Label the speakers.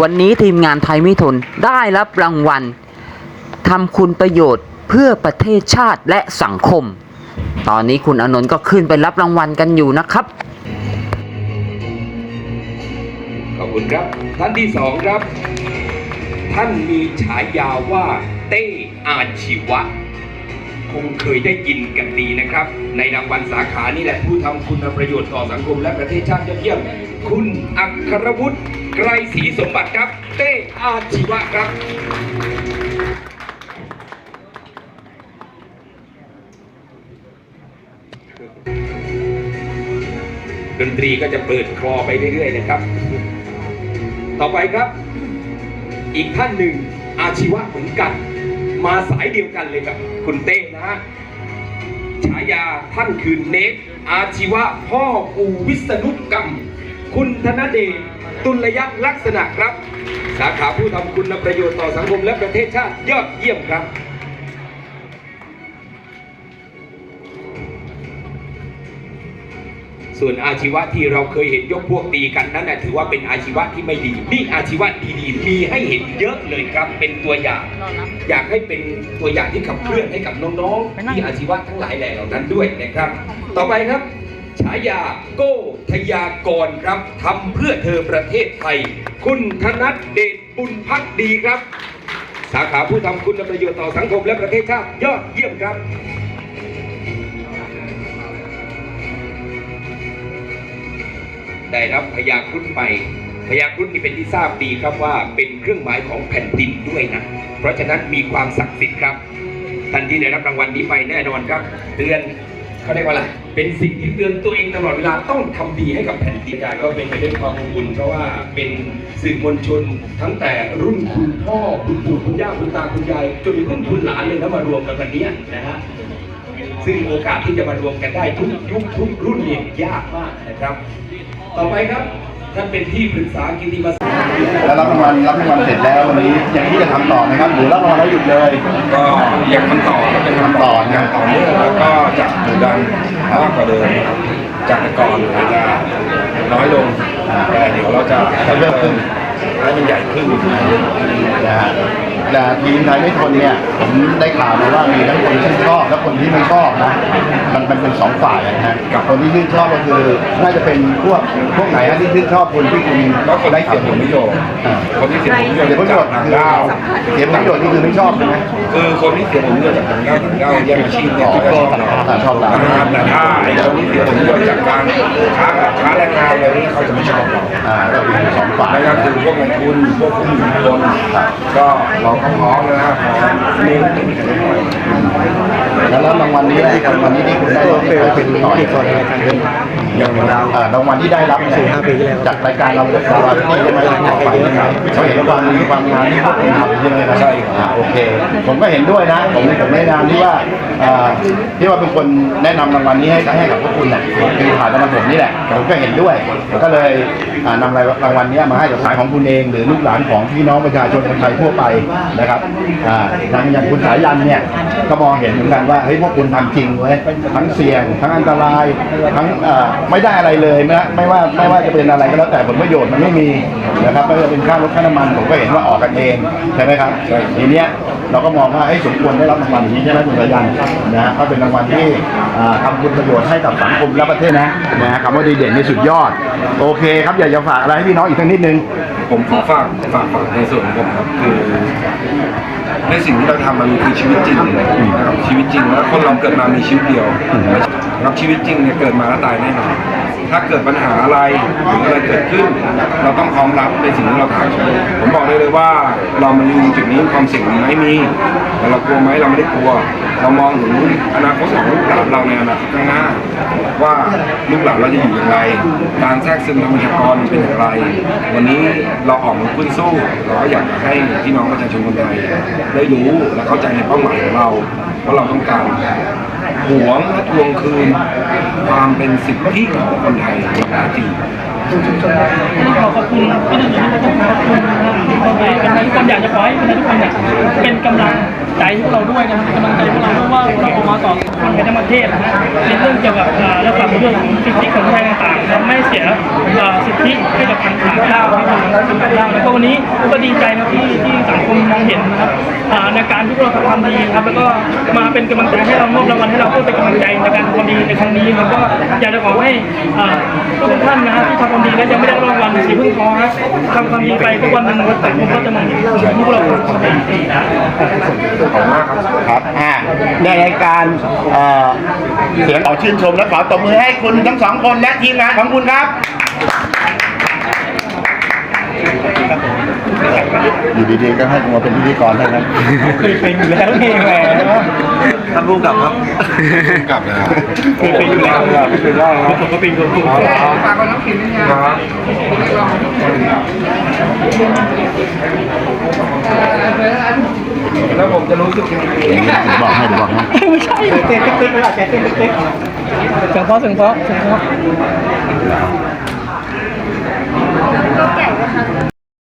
Speaker 1: วันนี้ทีมงานไทยไม่ทนได้รับรางวัลทำคุณประโยชน์เพื่อประเทศชาติและสังคม ตอนนี้คุณอนนท์ก็ขึ้นไปรับรางวัลกันอยู่นะครับ
Speaker 2: ขอบคุณครับ ท่านที่สองครับ ท่านมีฉายาว่าเต้อาชีวะ คงเคยได้ยินกันดีนะครับ ในรางวัลสาขานี่แหละผู้ทำคุณประโยชน์ต่อสังคมและประเทศชาติยอดเยี่ยม คุณอัครวุฒิไกรศรีสมบัติครับ เต้อาชีวะครับดนตรีก็จะเปิดคลอไปเรื่อยๆนะครับ ต่อไปครับ อีกท่านหนึ่งอาชีวะเหมือนกัน มาสายเดียวกันเลยกับคุณเต้นะฮะฉายาท่านคือเนทอาชีวะพ่อกูวิษณุกรรม คุณธนเดชตุลยลักษณะครับ สาขาผู้ทำคุณประโยชน์ต่อสังคมและประเทศชาติยอดเยี่ยมครับ ส่วนอาชีวะที่เราเคยเห็นยกพวกตีกันนั้นนะถือว่าเป็นอาชีวะที่ไม่ดี นี่อาชีวะดีๆ มีให้เห็นเยอะเลยครับ เป็นตัวอย่าง อยากให้เป็นตัวอย่างที่ขับเคลื่อนให้กับน้องๆที่อาชีวะทั้งหลายแหล่เหล่านั้นด้วยนะครับ ต่อไปครับฉายาโก้ทยากรครับทำเพื่อเธอประเทศไทย คุณธนัทเดชบุญพักดีครับ สาขาผู้ทำคุณประโยชน์ต่อสังคมและประเทศชาติยอดเยี่ยมครับ ได้รับพยาครุฑไป พยาครุฑนี่เป็นที่ทราบดีครับว่าเป็นเครื่องหมายของแผ่นดินด้วยนะ เพราะฉะนั้นมีความศักดิ์สิทธิ์ครับท่านที่ได้รับรางวัลนี้ไปแน่นอนครับ เตือนเขาเรียกว่าอะไรเป็นสิ่งที่เตือนตัวเองตลอดเวลาต้องทำดีให้กับแผ่นดินการก็เป็นไปด้วยความอบอุ่นเพราะว่าเป็นสื่อมวลชน ทั้งแต่รุ่นคุณพ่อคุณปู่คุณย่าคุณตาคุณยายจนถึงรุ่นคุณหลานเลยนะมารวมกันวันนี้นะฮะซึ่งโอกาสที่จะมารวมกันได้ทุกยุคทุกรุ่นเนี่ยยากมากนะครับ ต่อไปครับท่านเป็นที่ปรึกษากิติมศักดิ์
Speaker 3: แล้วรับรางวัลรับรางวัลเสร็จแล้ววันนี้อย่างที่จะทำต่อนะครับ หรือรับรางวัลแล้วหยุดเลย
Speaker 4: ก็ยังทำต่อเป็นทำต่ออย่างต่อเนื่องแล้วก็จะดุดันมากกว่าเดิมจากแต่ก่อนอาจจะน้อยลงแต่เดี๋ยวเราจะ
Speaker 3: จะเพิ่มขึ้น
Speaker 4: ให้มันใหญ่ขึ้น
Speaker 3: นะฮะแต่ทีมไทยไม่ทนเนี่ยผมได้ข่าวมาว่ามีทั้งคนที่ชอบและคนที่ไม่ชอบนะ มันมันเป็นสองฝ่ายนะฮะคนที่ชื่นชอบก็คือน่าจะเป็นพวกพวกไหนฮะที่ชื่นชอบคนที่คุณ
Speaker 4: ก็คน
Speaker 3: ได้
Speaker 4: ได้เสี
Speaker 3: เสี
Speaker 4: ย
Speaker 3: ย
Speaker 4: ง
Speaker 3: ง
Speaker 4: ผลประโยชน์
Speaker 3: อ่า
Speaker 4: คนที่เสียงผลประโยชน์
Speaker 3: เสียงผลประโยชน์
Speaker 4: จาก
Speaker 3: คื
Speaker 4: ต่าง
Speaker 3: อ
Speaker 4: ด้าว
Speaker 3: เสียงผลประโยชน์นี่คือไม่ชอบใช่ไหม
Speaker 4: คือคนที่เสียงผลประโยชน์จากต่างด้าวต่างด้าวแย่งอาชีพเนี่ยก็ชอบเรา
Speaker 3: อ่าชอบเรา
Speaker 4: นะครับแต่ถ้าไอ้คนที่เสียผลประโยชน์จากการค้าค้าแรงงานอะไรนี้เขาจะไม่ชอบเรา
Speaker 3: อ่าก็มีสองฝ่าย
Speaker 4: นั่นก็คือพวกนายทุนพวกผู้มีอิทธิพลก็เราก็พร้อมนะครับพร้อมมุ่งเป็นกันได้หน่อย
Speaker 3: แล้วรางวัลนี้นะรางวัลนี้ที่คุณได้เป็นพิธีกรรายการ
Speaker 4: อย่างเรา
Speaker 3: อ่ารางวัลที่ได้รับสี่ห้าปีที่แล้วจากรายการเราเป็นรางวัลที่ได้มาจากฝ่ายนะครับเขาเห็นความมีความงานที่พวกคุณทำใช่ไหมครับ
Speaker 4: ใช่ครับ
Speaker 3: อ่าโอเค ผมก็เห็นด้วยนะ ผมผมในนามที่ว่าอ่าที่ว่าเป็นคนแนะนำรางวัลนี้ให้ให้กับพวกคุณน่ะคือผ่านทางผมนี่แหละผมก็เห็นด้วยก็เลยอ่านำรางวัลนี้มาให้กับสายของคุณเอง หรือลูกหลานของพี่น้องประชาชนคนไทยทั่วไปนะครับอ่าทางอย่างคุณสายันเนี่ยก็มองเห็นเหมือนกันว่าเฮ้ยพวกคุณทำจริงเว้ยทั้งเสี่ยง ทั้งอันตรายทั้งอ่าไม่ได้อะไรเลยนะไม่ว่าไม่ว่าจะเป็นอะไรก็แล้วแต่ผลประโยชน์มันไม่มีนะครับไม่ว่าจะเป็นค่ารถค่าน้ำมันผมก็เห็นว่าออกกันเองใช่ไหมครับทีเนี้ยเราก็มองว่าเอ้ยสมควรได้รับรางวัลอย่างนี้ใช่ไหมคุณสายันนะฮะก็เป็นรางวัลที่อ่าทำคุณประโยชน์ให้กับสังคมและประเทศนะนะฮะคำว่าดีเด่นนี่สุดยอด โอเคครับอยากจะฝากอะไรให้พี่น้องอีกสักนิดนึง
Speaker 4: ผมขอฝากฝากฝากในส่วนของผมครับคือในสิ่งที่เราทำมันคือชีวิตจริงนะครับชีวิตจริงแล้วคนเราเกิดมามีชีวิตเดียวรับชีวิตจริงเนี่ยเกิดมาแล้วตายแน่นอนถ้าเกิดปัญหาอะไรหรืออะไรเกิดขึ้น เราต้องพร้อมรับในสิ่งที่เราทำผมบอกได้เลยว่าเรามันมีจุดนี้ความเสี่ยงมีไหมมีแต่เรากลัวไหมเราไม่ได้กลัว เรามองถึงอนาคตของลูกหลานเราในอนาคตข้างหน้า ว่าลูกหลานเราจะอยู่อย่างไร การแทรกซึมทางประชากรเป็นอย่างไร วันนี้เราออกมาขึ้นสู้เราก็อยากให้พี่น้องประชาชนคนไทยได้รู้และเข้าใจในเป้าหมายของเราว่าเราต้องการหวงและทวงคืน ความเป็นสิทธิของคนไทยอย่างแท้จริง
Speaker 5: ขอขอบคุณพี่นึ่งนะครับขอบคุณนะครับที่เข้าไปเป็นนักแสดอยากจะขอให้ทยทุกคนเนี่ยเป็นกำลังใจพวกเราด้วยนะครับกำลังใจพวกเราด้วยว่าเราออกมาต่อคนไทยทั้งประเทศนะฮะในเรื่องเกี่ยวกับเอ่อและความเรื่องของสิทธิของคนไทยต่างๆนะครับไม่เสียสิทธิให้กับทางต่างด้าวที่ทำสิ่งต่งด้าวแล้วก็วันนี้ก็ดีใจนะที่ที่สังคมมองเห็นนะครับในการที่พวกเราทำความดีครับแล้วก็มาเป็นกำลังใจให้เรามอบรางวัลให้เราเพื่อเป็นกำลังใจในการทำความดีในครั้งนี้แล้วก็อยากจะขอให้ทุกท่านนะฮะที่ทำความดีและยังไม่ได้รางวัลอย่าเพิ่งท้อนะทำความดีไปทุกวันหนึ่งสังคมก็จะมองเห็นที่พวกเราทำความดี
Speaker 3: ครับอ่าในรายการเอ่อเสียงขอชื่นชมและขอตบมือให้คุณทั้งสองคนและทีมงานของคุณครับ อยู่ดีๆก็ให้ผมมาเป็นพิธีกรเท่านั้น
Speaker 5: เคยเป็นอยู่แล้วเองแหละ
Speaker 4: ท่านผู้กำกับครับกลับเลยครับ
Speaker 5: เคยเป็นอยู่แล้วเป็นว่าผมก็เป็นคนถูก
Speaker 4: แล้วผมจะรู้สึกยังไง
Speaker 3: เดี๋ยวบอกให้เดี๋ยวบอกให้
Speaker 5: ไม่ใช่เต้นติ๊กๆเวลาแกเต้นติ๊กๆเสียงเพราะเสียงเพราะเสียงเพราะ